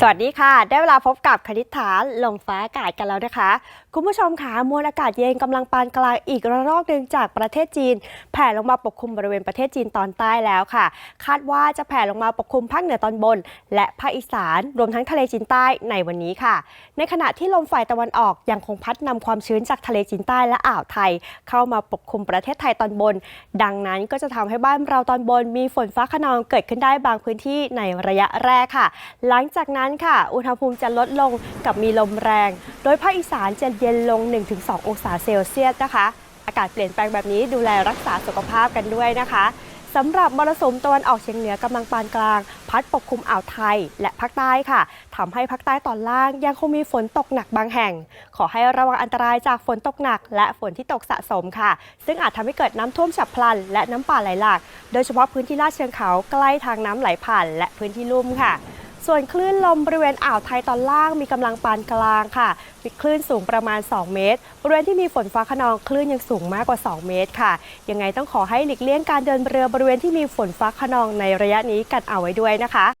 สวัสดีค่ะ ได้เวลาพบกับคณิษฐาลมฟ้าอากาศกันแล้วนะคะ คุณผู้ชมค่ะมวลอากาศเย็นกำลังปานกลางอีกระลอกหนึ่งจากประเทศจีน แผ่ลงมาปกคลุมบริเวณประเทศจีนตอนใต้แล้วค่ะ คาดว่าจะแผ่ลงมาปกคลุมภาคเหนือตอนบน และภาคอีสานรวมทั้งทะเลจีนใต้ในวันนี้ค่ะ ในขณะที่ลมฝ่ายตะวันออกยังคงพัดนำความชื้นจากทะเลจีนใต้และอ่าวไทย เข้ามาปกคลุมประเทศไทยตอนบน ดังนั้นก็จะทำให้บ้านเราตอนบน มีฝนฟ้าขนองเกิดขึ้นได้บางพื้นที่ในระยะแรกค่ะ หลังจากนั้นค่ะ อุณหภูมิจะลดลงกับมีลมแรง โดยภาคอีสานจะเย็นลง 1-2 องศาเซลเซียสนะคะ อากาศเปลี่ยนแปลงแบบนี้ดูแลรักษาสุขภาพกันด้วยนะคะสำหรับมรสุมตะวันออกเฉียงเหนือกำลังปานกลาง พัดปกคลุมอ่าวไทยและภาคใต้ค่ะทำให้ภาคใต้ตอนล่างยังคงมีฝนตกหนักบางแห่ง ขอให้ระวังอันตรายจากฝนตกหนัก และฝนที่ตกสะสมค่ะ ซึ่งอาจทำให้เกิดน้ำท่วมฉับพลัน และน้ำป่าไหลหลาก โดยเฉพาะพื้นที่ลาดเชิงเขาใกล้ทางน้ำไหลผ่าน และพื้นที่ลุ่มค่ะ ส่วนคลื่นลมบริเวณอ่าวไทยตอนล่างมีกำลังปานกลางค่ะมีคลื่นสูงประมาณ 2 เมตร บริเวณที่มีฝนฟ้าขนองคลื่นยังสูงมากกว่า 2 เมตรค่ะ ยังไงต้องขอให้หลีกเลี่ยงการเดินเรือบริเวณที่มีฝนฟ้าขนองในระยะนี้กันเอาไว้ด้วยนะคะ